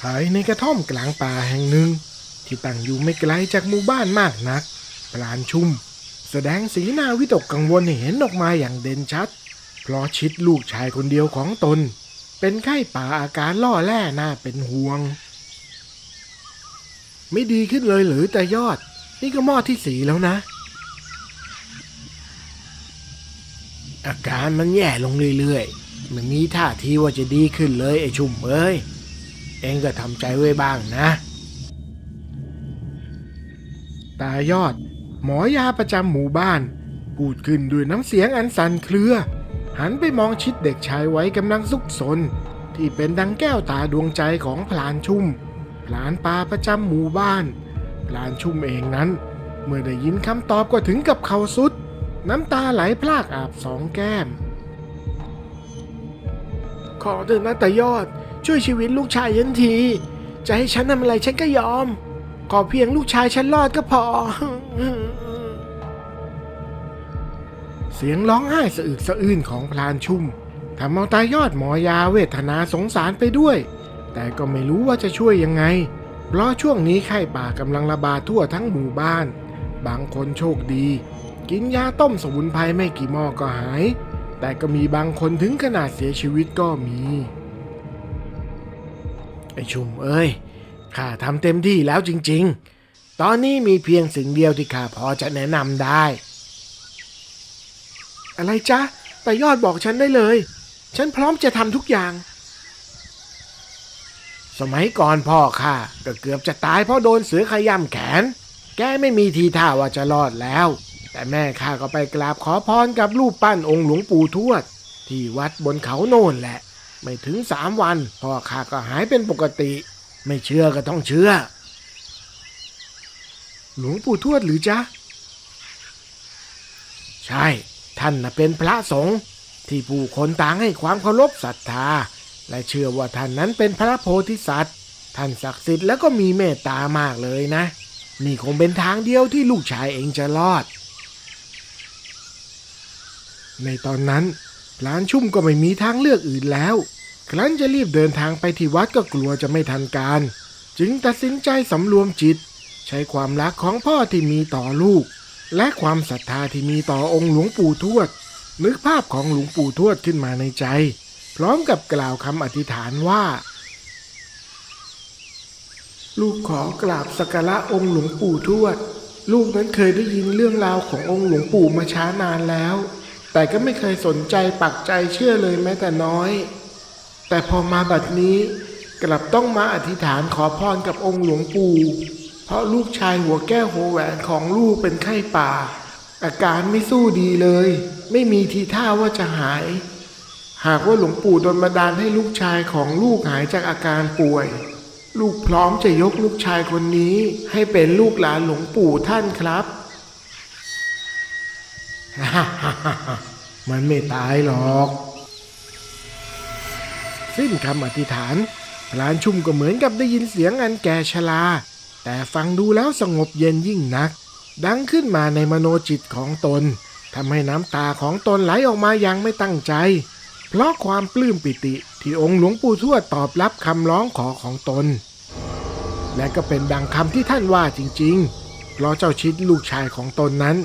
ภายในกระท่อมกลางป่าแห่งหนึ่ง ที่ตั้งอยู่ไม่ไกลจากหมู่บ้านมากนักพลานชุ่ม แสดงสีหน้าวิตกกังวลเห็นออกมาอย่างเด่นชัด เพราะชิดลูกชายคนเดียวของตน เป็นไข้ป่าอาการล่อแร่น่าเป็นห่วง ไม่ดีขึ้นเลยหรือแต่ยอด นี่ก็หม้อที่สีแล้วนะ อาการมันแย่ลงเรื่อยๆมันมีท่าทีว่าจะดีขึ้นเลยไอ้ชุ่มเอ้ย เองก็ทำใจไว้บ้างนะ ตายอด หมอยาประจำหมู่บ้าน พูดขึ้นด้วยน้ำเสียงอันสั่นเครือ หันไปมองชิดเด็กชายไว้กำลังซุกซนที่เป็นดังแก้วตาดวงใจของพลานชุ่มพลานปลาประจำหมู่บ้านพลานชุ่มเองนั้น เมื่อได้ยินคำตอบก็ถึงกับเขาสุด น้ำตาไหลพลากอาบสองแก้ม ขอเถอะนะต่ยอด ช่วยชีวิตลูกชายฉันที จะให้ฉันทำอะไรฉันก็ยอม ขอเพียงลูกชายฉันรอดก็พอ เสียงร้องไห้สะอึกสะอื้นของพลานชุ่มทำเอาตายอดหมอยาเวทนาสงสารไปด้วย แต่ก็ไม่รู้ว่าจะช่วยยังไง เพราะช่วงนี้ไข้ป่ากำลังระบาดทั่วทั้งหมู่บ้าน บางคนโชคดี กินยาต้มสมุนไพรไม่กี่หม้อก็หาย แต่ก็มีบางคนถึงขนาดเสียชีวิตก็มี ชุมเอ้ยข้าทำเต็มที่แล้วจริง ๆ ตอนนี้มีเพียงสิ่งเดียวที่ข้าพอจะแนะนำได้ อะไรจ๊ะแต่ยอดบอกฉันได้เลย ฉันพร้อมจะทำทุกอย่าง สมัยก่อนพ่อข้าก็เกือบจะตายเพราะโดนเสือขย่ำแขน แกไม่มีทีท่าว่าจะรอดแล้ว แต่แม่ข้าก็ไปกราบขอพรกับรูปปั้นองค์หลวงปู่ทวด ที่วัดบนเขาโน่นแหละ ไม่ถึงสามวันพ่อข้าก็หายเป็นปกติ ไม่เชื่อก็ต้องเชื่อ หลวงปู่ทวดหรือจ๊ะ ใช่ ท่านน่ะเป็นพระสงฆ์ที่ผู้คนต่างให้ความเคารพศรัทธา และเชื่อว่าท่านนั้นเป็นพระโพธิสัตว์ ท่านศักดิ์สิทธิ์แล้วก็มีเมตตามากเลยนะ นี่คงเป็นทางเดียวที่ลูกชายเองจะรอด ในตอนนั้นพลานชุ่มก็ไม่มีทางเลือกอื่นแล้ว ครั้นจะรีบเดินทางไปที่วัดก็กลัวจะไม่ทันการ จึงตัดสินใจสำรวมจิต ใช้ความรักของพ่อที่มีต่อลูก และความศรัทธาที่มีต่อองค์หลวงปู่ทวด นึกภาพของหลวงปู่ทวดขึ้นมาในใจ พร้อมกับกล่าวคำอธิษฐานว่า ลูกขอกราบสักการะองค์หลวงปู่ทวด ลูกนั้นเคยได้ยินเรื่องราวขององค์หลวงปู่มาช้านานแล้ว แต่ก็ไม่เคยสนใจปักใจเชื่อเลยแม้แต่น้อย แต่พอมาบัดนี้กลับต้องมาอธิษฐานขอพรกับองค์หลวงปู่ เพราะลูกชายหัวแก้วหัวแหวนของลูกเป็นไข้ป่า อาการไม่สู้ดีเลย ไม่มีทีท่าว่าจะหาย หากว่าหลวงปู่ดนบันดาลให้ลูกชายของลูกหายจากอาการป่วย ลูกพร้อมจะยกลูกชายคนนี้ ให้เป็นลูกหลานหลวงปู่ท่านครับมันไม่ตายหรอก สิ้นคำอธิษฐาน พลานชุ่มก็เหมือนกับได้ยินเสียงอันแก่ชรา แต่ฟังดูแล้วสงบเย็นยิ่งนัก ดังขึ้นมาในมโนจิตของตนทำให้น้ำตาของตนไหลออกมาอย่างไม่ตั้งใจ เพราะความปลื้มปิติที่องค์หลวงปู่ทวดตอบรับคำร้องขอของตน และก็เป็นดังคำที่ท่านว่าจริงๆ เพราะเจ้าชิดลูกชายของตนนั้น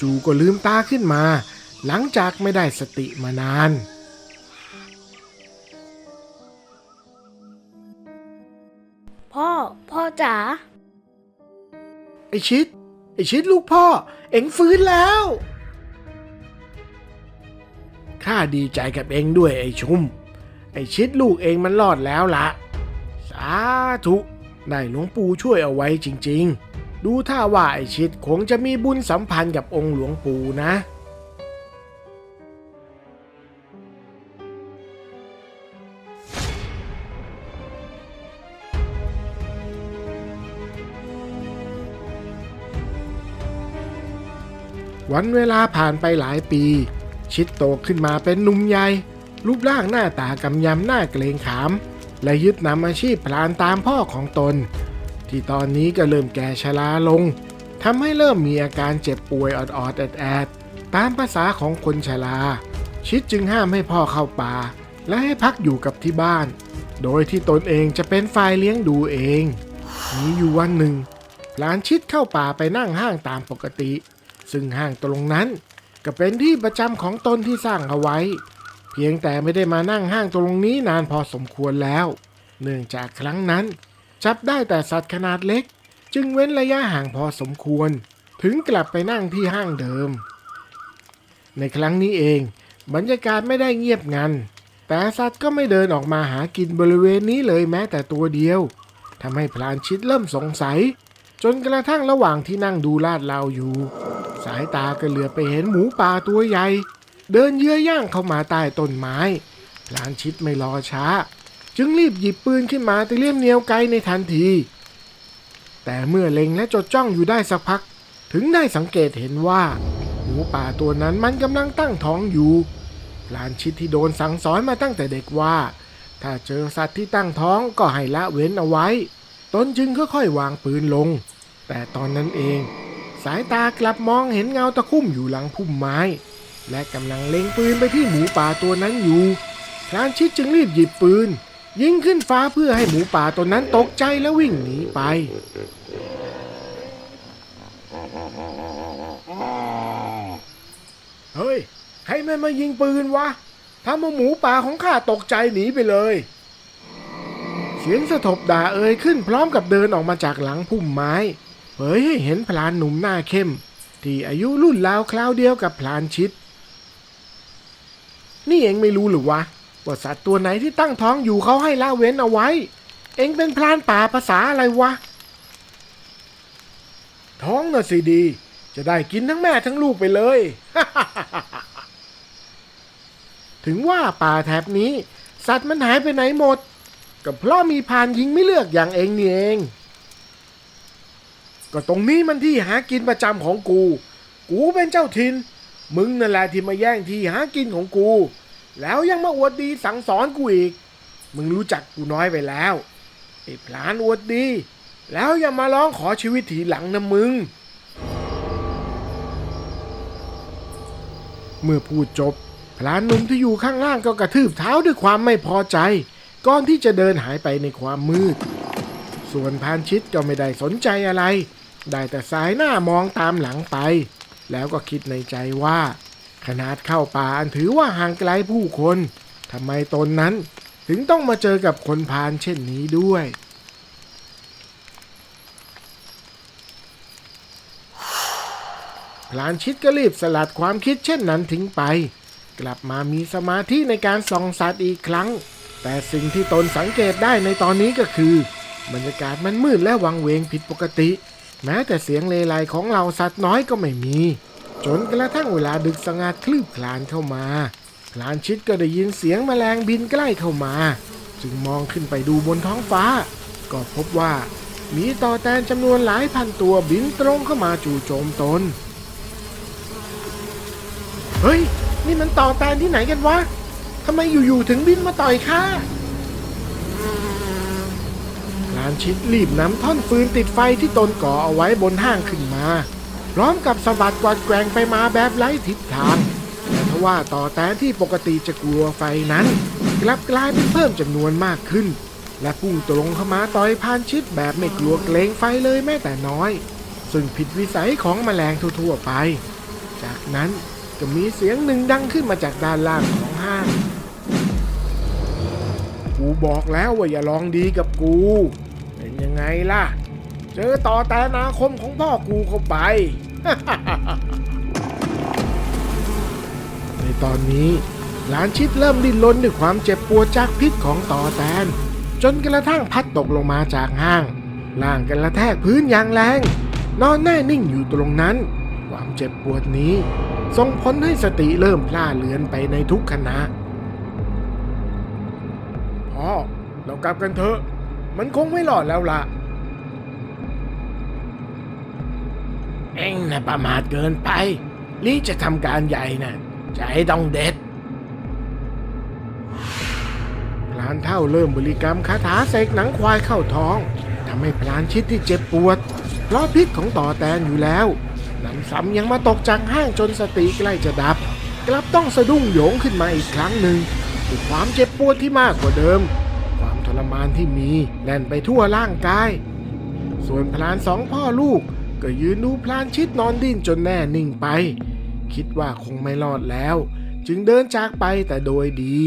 จู่ๆก็ลืมตาขึ้นมา หลังจากไม่ได้สติมานาน พ่อ พ่อจ๋า ไอชิด ไอชิดลูกพ่อ เอ็งฟื้นแล้ว ข้าดีใจกับเอ็งด้วยไอชุม ไอชิดลูกเองมันรอดแล้วละสาธุได้หลวงปู่ช่วยเอาไว้จริง ๆ ดูท่าว่าไอชิดคงจะมีบุญสัมพันธ์กับองค์หลวงปู่นะ วันเวลาผ่านไปหลายปี ชิดโตขึ้นมาเป็นหนุ่มใหญ่ รูปร่างหน้าตากำยำหน้าเกรงขาม และยึดนำอาชีพพลานตามพ่อของตน ที่ตอนนี้ก็เริ่มแก่ชราลงทำให้เริ่มมีอาการเจ็บป่วยออดๆแอดๆตามภาษาของคนชรา ชิดจึงห้ามให้พ่อเข้าป่า และให้พักอยู่กับที่บ้าน โดยที่ตนเองจะเป็นฝ่ายเลี้ยงดูเอง มีอยู่วันหนึ่งพลานชิดเข้าป่าไปนั่งห้างตามปกติ ซึ่งห้างตรงนั้น ก็เป็นที่ประจำของตนที่สร้างเอาไว้ เพียงแต่ไม่ได้มานั่งห้างตรงนี้นานพอสมควรแล้ว เนื่องจากครั้งนั้น จับได้แต่สัตว์ขนาดเล็ก จึงเว้นระยะห่างพอสมควร ถึงกลับไปนั่งที่ห้างเดิม ในครั้งนี้เอง บรรยากาศไม่ได้เงียบงันแต่สัตว์ก็ไม่เดินออกมาหากินบริเวณนี้เลยแม้แต่ตัวเดียวทำให้พลานชิดเริ่มสงสัย จนกระทั่งระหว่างที่นั่งดูลาดเราอยู่ สายตาก็เหลือไปเห็นหมูป่าตัวใหญ่ เดินเยื้อย่างเข้ามาใต้ต้นไม้พลานชิดไม่รอช้า จึงรีบหยิบปืนขึ้นมาเตรียมเหนียวไกลในทันที แต่เมื่อเล็งและจดจ้องอยู่ได้สักพัก ถึงได้สังเกตเห็นว่า หมูป่าตัวนั้นมันกำลังตั้งท้องอยู่พลานชิดที่โดนสั่งสอนมาตั้งแต่เด็กว่า ถ้าเจอสัตว์ที่ตั้งท้องก็ให้ละเว้นเอาไว้ ตนจึงค่อยๆวางปืนลง แต่ตอนนั้นเอง สายตากลับมองเห็นเงาตะคุ่มอยู่หลังพุ่มไม้ และกำลังเล็งปืนไปที่หมูป่าตัวนั้นอยู่พลานชิดจึงรีบหยิบปืน ยิงขึ้นฟ้าเพื่อให้หมูป่าตัวนั้นตกใจและวิ่งหนีไป เฮ้ย ใครไมันมายิงปืนวะทำเอาหมูป่าของข้าตกใจหนีไปเลย เสียงสะทบด่าเอ่ยขึ้นพร้อมกับเดินออกมาจากหลังพุ่มไม้ เผยให้เห็นพลานหนุ่มหน้าเข้ม ที่อายุรุ่นราวคราวเดียวกับพลานชิด นี่เองไม่รู้หรือวะว่าสัตว์ตัวไหนที่ตั้งท้องอยู่เขาให้ละเว้นเอาไว้ เองเป็นพลานป่าภาษาอะไรวะ ท้องน่ะสิดี จะได้กินทั้งแม่ทั้งลูกไปเลย ถึงว่าป่าแถบนี้ สัตว์มันหายไปไหนหมด ก็เพราะมีพานยิงไม่เลือกอย่างเองนี่เอง ก็ตรงนี้มันที่หากินประจำของกู กูเป็นเจ้าทินมึงนั่นแหละที่มาแย่งที่หากินของกู แล้วยังมาอวดดีสั่งสอนกูอีก มึงรู้จักกูน้อยไปแล้วไอ้พลานอวดดี แล้วอย่ามาร้องขอชีวิตทีหลังนะมึง เมื่อพูดจบ พลานหนุ่มที่อยู่ข้างล่างก็กระทืบเท้าด้วยความไม่พอใจ ก่อนที่จะเดินหายไปในความมืด ส่วนพานชิดก็ไม่ได้สนใจอะไร ได้แต่สายหน้ามองตามหลังไป แล้วก็คิดในใจว่า ขนาดเข้าป่าอันถือว่าห่างไกลผู้คนทำไมตนนั้นถึงต้องมาเจอกับคนพาลเช่นนี้ด้วย พลานชิดก็รีบสลัดความคิดเช่นนั้นทิ้งไป กลับมามีสมาธิในการส่องสัตว์อีกครั้ง แต่สิ่งที่ตนสังเกตได้ในตอนนี้ก็คือ บรรยากาศมันมืดและวังเวงผิดปกติ แม้แต่เสียงเลไลของเราสัตว์น้อยก็ไม่มี จนกระทั่งเวลาดึกสงัดคลืบคลานเข้ามาพลานชิดก็ได้ยินเสียงแมลงบินใกล้เข้ามา จึงมองขึ้นไปดูบนท้องฟ้า ก็พบว่ามีต่อแตนจำนวนหลายพันตัวบินตรงเข้ามาจู่โจมตน เฮ้ย นี่มันต่อแตนที่ไหนกันวะทำไมอยู่ๆถึงบินมาต่อยข้าานชิดรีบนำท่อนฟืนติดไฟที่ตนก่อเอาไว้บนห้างขึ้นมา พร้อมกับสะบัดกวาดแกว่งไปมาแบบไร้ทิศทางแต่ทว่าต่อแตนที่ปกติจะกลัวไฟนั้น กลับกลายเป็นเพิ่มจำนวนมากขึ้น และพุ่งตรงเข้ามาต่อยพานชิดแบบไม่กลัวเกรงไฟเลยแม้แต่น้อย ซึ่งผิดวิสัยของแมลงทั่วๆไป จากนั้นก็มีเสียงหนึ่งดังขึ้นมาจากด้านล่างของห้าง กูบอกแล้วว่าอย่าลองดีกับกู ยังไงล่ะ เจอต่อแต่นาคมของพ่อกูเข้าไป ในตอนนี้หลานชิดเริ่มดิ้นรนด้วยความเจ็บปวดจากพิษของต่อแตน จนกระทั่งพัดตกลงมาจากห้างล่างกันกระแทกพื้นอย่างแรง นอนแน่นิ่งอยู่ตรงนั้น ความเจ็บปวดนี้ส่งผลให้สติเริ่มพล่าเลือนไปในทุกขณะพ่อเรากลับกันเถอะ มันคงไม่หลอดแล้วล่ะ เอ็งนะประมาทเกินไป ลี่จะทำการใหญ่นะใจต้องเด็ดพลานเท่าเริ่มบริกรรมคาถาเสกหนังควายเข้าท้องทำให้พลานชิดที่เจ็บปวด เพราะพิษของต่อแตนอยู่แล้วนำซ้ำยังมาตกจากห้างจนสติใกล้จะดับ กลับต้องสะดุ้งโยงขึ้นมาอีกครั้งหนึ่งด้วยความเจ็บปวดที่มากกว่าเดิม รมานที่มีแน่นไปทั่วร่างกาย ส่วนพลานสองพ่อลูกก็ยืนดูพลานชิดนอนดิ้นจนแน่นิ่งไป คิดว่าคงไม่รอดแล้ว จึงเดินจากไปแต่โดยดี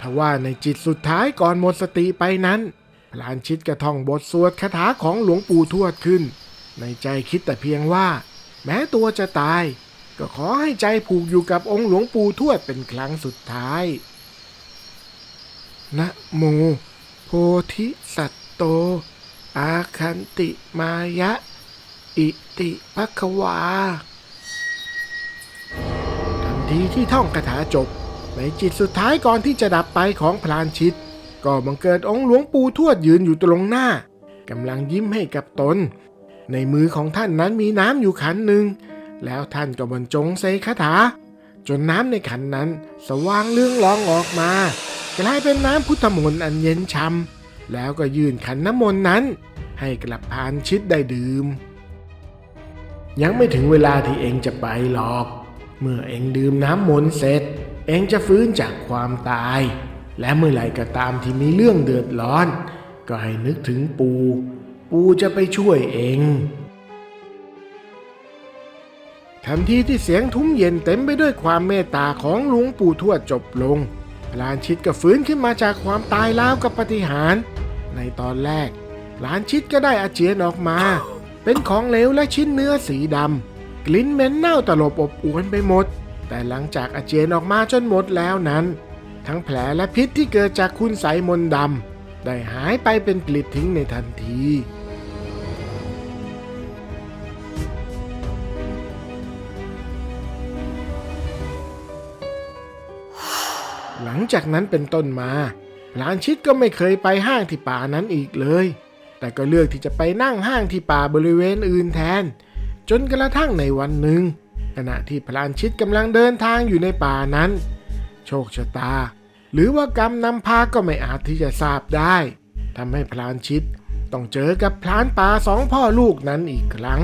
ทว่าในจิตสุดท้ายก่อนหมดสติไปนั้นพลานชิดกระท่องบทสวดคาถาของหลวงปู่ทวดขึ้น ในใจคิดแต่เพียงว่า แม้ตัวจะตาย ก็ขอให้ใจผูกอยู่กับองค์หลวงปู่ทวดเป็นครั้งสุดท้ายนะโมโพธิสัตโต อาคันติมายะ อิติภควาทันทีที่ท่องคาถาจบ ในจิตสุดท้ายก่อนที่จะดับไปของพลานชิต ก็บังเกิดองค์หลวงปู่ทวดยืนอยู่ตรงหน้ากำลังยิ้มให้กับตน ในมือของท่านนั้นมีน้ำอยู่ขันหนึ่ง แล้วท่านก็บรรจงใส่คาถา จนน้ำในขันนั้น สว่างเรื่องรองออกมา กลายเป็นน้ำพุทธมนต์อันเย็นช่ำแล้วก็ยื่นขันน้ำมนต์นั้น ให้กลับพานชิดได้ดื่ม ยังไม่ถึงเวลาที่เองจะไปหรอก เมื่อเองดื่มน้ำมนต์เสร็จ เองจะฟื้นจากความตาย และเมื่อไหร่ก็ตามที่มีเรื่องเดือดร้อน ก็ให้นึกถึงปู ปูจะไปช่วยเอง ทันทีที่เสียงทุ้มเย็นเต็มไปด้วยความเมตตาของหลวงปู่ทวดจบลงพลานชิดก็ฟื้นขึ้นมาจากความตายแล้วกับปฏิหาร ในตอนแรกพลานชิดก็ได้อาเจียนออกมา เป็นของเหลวและชิ้นเนื้อสีดำกลิ่นเหม็นเน่าตลบอบอวนไปหมด แต่หลังจากอาเจียนออกมาจนหมดแล้วนั้น ทั้งแผลและพิษที่เกิดจากคุณไสยมนต์ดำได้หายไปเป็นปลิดทิ้งในทันที หลังจากนั้นเป็นต้นมา หลานชิดก็ไม่เคยไปห้างที่ป่านั้นอีกเลย แต่ก็เลือกที่จะไปนั่งห้างที่ป่าบริเวณอื่นแทน จนกระทั่งในวันหนึ่ง ขณะที่พลานชิดกำลังเดินทางอยู่ในป่านั้น โชคชะตา หรือว่ากรรมนำพาก็ไม่อาจที่จะทราบได้ทำให้พลานชิดต้องเจอกับพลานป่าสองพ่อลูกนั้นอีกครั้ง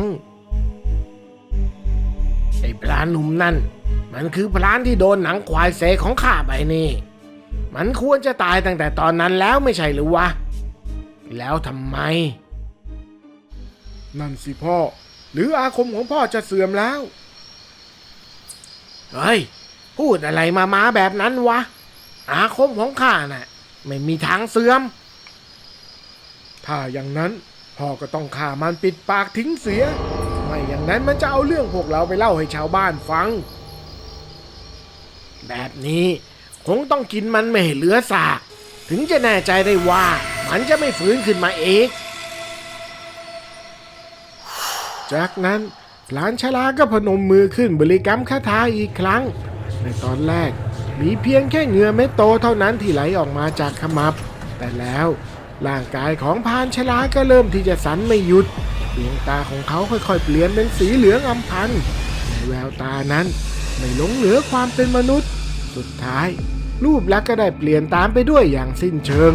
ไอ้พลานหนุ่มนั่น มันคือพลานที่โดนหนังควายเสกของข้าไปนี่ มันควรจะตายตั้งแต่ตอนนั้นแล้วไม่ใช่หรือวะ แล้วทำไม นั่นสิพ่อ หรืออาคมของพ่อจะเสื่อมแล้ว เฮ้ย พูดอะไรมามาแบบนั้นวะ อาคมของข้าน่ะ ไม่มีทางเสื่อม ถ้าอย่างนั้นพ่อก็ต้องฆ่ามันปิดปากทิ้งเสีย ไม่อย่างนั้นมันจะเอาเรื่องพวกเราไปเล่าให้ชาวบ้านฟัง แบบนี้คงต้องกินมันไม่เหลือซากถึงจะแน่ใจได้ว่ามันจะไม่ฟื้นขึ้นมาเองจากนั้นหลานชลาก็พนมมือขึ้นบริกรรมคาถาอีกครั้ง ในตอนแรกมีเพียงแค่เหงื่อเม็ดโตเท่านั้นที่ไหลออกมาจากขมับ แต่แล้วร่างกายของพานชลาก็เริ่มที่จะสั่นไม่หยุด ดวงตาของเขาค่อยๆ เปลี่ยนเป็นสีเหลืองอำพันในแววตานั้นไม่หลงเหลือความเป็นมนุษย์ สุดท้าย รูปลักษณ์ก็ได้เปลี่ยนตามไปด้วยอย่างสิ้นเชิง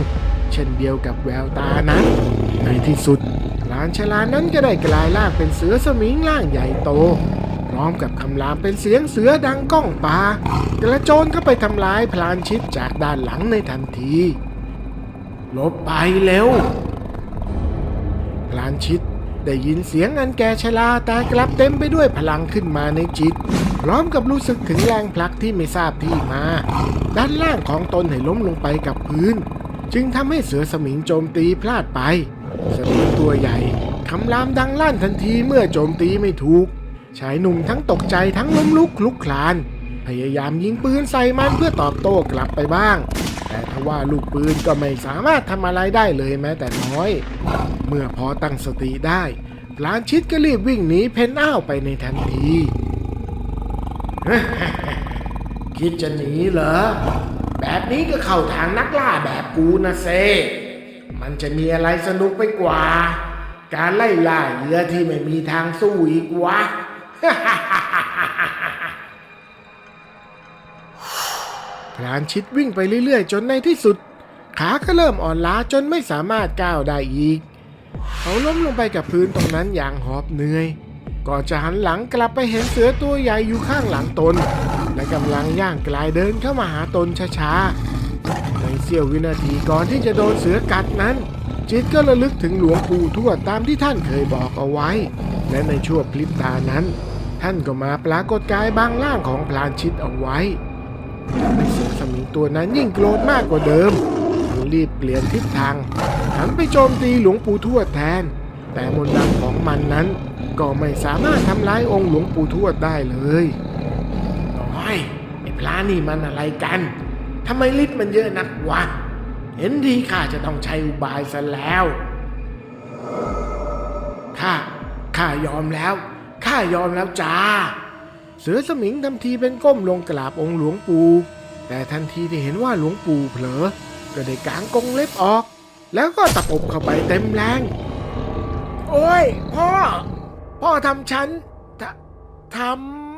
เช่นเดียวกับแววตานั้น ในที่สุดลานชลานั้นก็ได้กลายร่างเป็นเสือสมิงร่างใหญ่โต พร้อมกับคำรามเป็นเสียงเสือดังก้องป่ากระโจนก็ไปทำลายพลานชิดจากด้านหลังในทันทีลบไปเร็วพลานชิด ได้ยินเสียงอันแก่ชลาแต่กลับเต็มไปด้วยพลังขึ้นมาในจิต พร้อมกับรู้สึกถึงแรงผลักที่ไม่ทราบที่มา ด้านล่างของตนให้ล้มลงไปกับพื้น จึงทำให้เสือสมิงโจมตีพลาดไป สมิงตัวใหญ่คำรามดังลั่นทันทีเมื่อโจมตีไม่ถูกชายหนุ่มทั้งตกใจทั้งล้มลุกคลุกคลาน พยายามยิงปืนใส่มันเพื่อตอบโต้กลับไปบ้าง แต่ทว่าลูกปืนก็ไม่สามารถทำอะไรได้เลยแม้แต่น้อย เมื่อพอตั้งสติได้พลานชิดก็รีบวิ่งหนีเพนอ้าวไปในทันที คิดจะหนีเหรอ แบบนี้ก็เข้าทางนักล่าแบบกูนะเซ มันจะมีอะไรสนุกไปกว่า การไล่ล่าเหยื่อที่ไม่มีทางสู้อีกวะ พรานชิดวิ่งไปเรื่อยๆ จนในที่สุด ขาก็เริ่มอ่อนล้าจนไม่สามารถก้าวได้อีก เขาล้มลงไปกับพื้นตรงนั้นอย่างหอบเหนื่อย ก่อนจะหันหลังกลับไปเห็นเสือตัวใหญ่อยู่ข้างหลังตน และกำลังย่างกลายเดินเข้ามาหาตนช้าๆ ในเสี้ยววินาทีก่อนที่จะโดนเสือกัดนั้น จิตก็ระลึกถึงหลวงปู่ทวดตามที่ท่านเคยบอกเอาไว้ และในช่วงพลิบตานั้น ท่านก็มาปรากฏกายบางร่างของพลานชิตเอาไว้เส มิงตัวนั้นยิ่งโกรธมากกว่าเดิมมันรีบเปลี่ยนทิศทางหันไปโจมตีหลวงปู่ทวดแทน แต่มนต์ดำของมันนั้น ก็ไม่สามารถทำร้ายองค์หลวงปู่ทวดได้เลยน้อยไอ้พระนี่มันอะไรกันทำไมฤทธิ์มันเยอะนักวะเห็นทีข้าจะต้องใช้อุบายซะแล้วข้าข้ายอมแล้วข้ายอมแล้วจ้า เสือสมิงทำทีเป็นก้มลงกราบองค์หลวงปู่ แต่ทันทีที่เห็นว่าหลวงปู่เผลอ ก็ได้กางกรงเล็บออก แล้วก็ตะปบเข้าไปเต็มแรง โอ้ย พ่อ พ่อทำฉันทท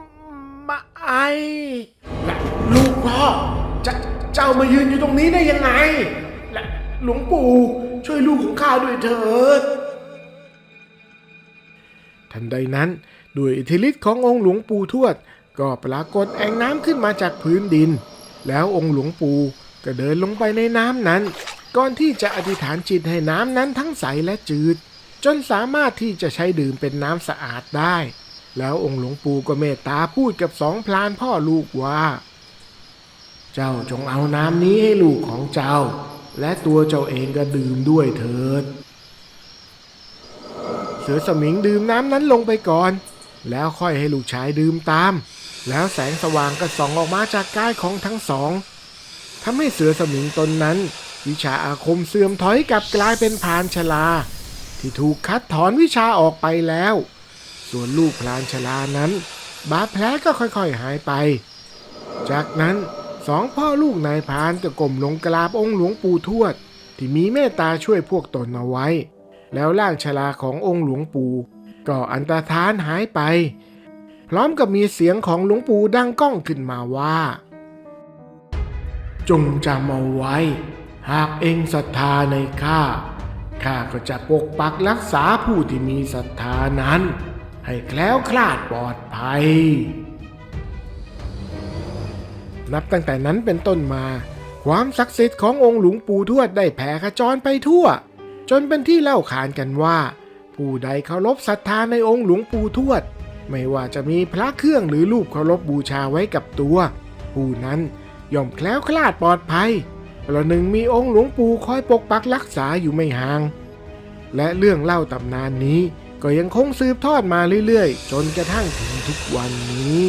ำมาไอและลูกพ่อจะเจ้ามายืนอยู่ตรงนี้ได้ยังไง และหลวงปู่ช่วยลูกของข้าด้วยเถิดทันใดนั้นด้วยอิทธิฤทธิ์ขององค์หลวงปู่ทวด ก็ปรากฏแอ่งน้ำขึ้นมาจากพื้นดิน แล้วองค์หลวงปู่ก็เดินลงไปในน้ำนั้น ก่อนที่จะอธิษฐานจิตให้น้ำนั้นทั้งใสและจืด จนสามารถที่จะใช้ดื่มเป็นน้ำสะอาดได้ แล้วองค์หลวงปู่ก็เมตตาพูดกับสองพลานพ่อลูกว่า เจ้าจงเอาน้ำนี้ให้ลูกของเจ้า และตัวเจ้าเองก็ดื่มด้วยเถิด เสือสมิงดื่มน้ำนั้นลงไปก่อน แล้วค่อยให้ลูกชายดื่มตาม แล้วแสงสว่างก็ส่องออกมาจากกายของทั้งสองทำให้เสือสมิงตนนั้น วิชาอาคมเสื่อมถอยกลับกลายเป็นพรานชลา ที่ถูกคัดถอนวิชาออกไปแล้ว ส่วนลูกพรานชลานั้น บาดแผลก็ค่อยๆหายไป จากนั้นสองพ่อลูกนายพรานก็ก้มลงกราบองค์หลวงปู่ทวด ที่มีเมตตาช่วยพวกตนเอาไว้ แล้วร่างชราขององค์หลวงปู่ก็อันตรธานหายไป พร้อมกับมีเสียงของหลวงปู่ดังก้องขึ้นมาว่า จงจำเอาไว้ หากเองศรัทธาในข้าข้าก็จะปกปักรักษาผู้ที่มีศรัทธานั้น ให้แคล้วคลาดปลอดภัย นับตั้งแต่นั้นเป็นต้นมา ความศักดิ์สิทธิ์ขององค์หลวงปู่ทวดได้แผ่ขจรไปทั่ว จนเป็นที่เล่าขานกันว่า ผู้ใดเคารพศรัทธาในองค์หลวงปู่ทวด ไม่ว่าจะมีพระเครื่องหรือรูปเคารพบูชาไว้กับตัว ผู้นั้นย่อมแคล้วคลาดปลอดภัยประหนึ่งมีองค์หลวงปู่คอยปกปักรักษาอยู่ไม่ห่าง และเรื่องเล่าตำนานนี้ก็ยังคงสืบทอดมาเรื่อยๆ จนกระทั่งถึงทุกวันนี้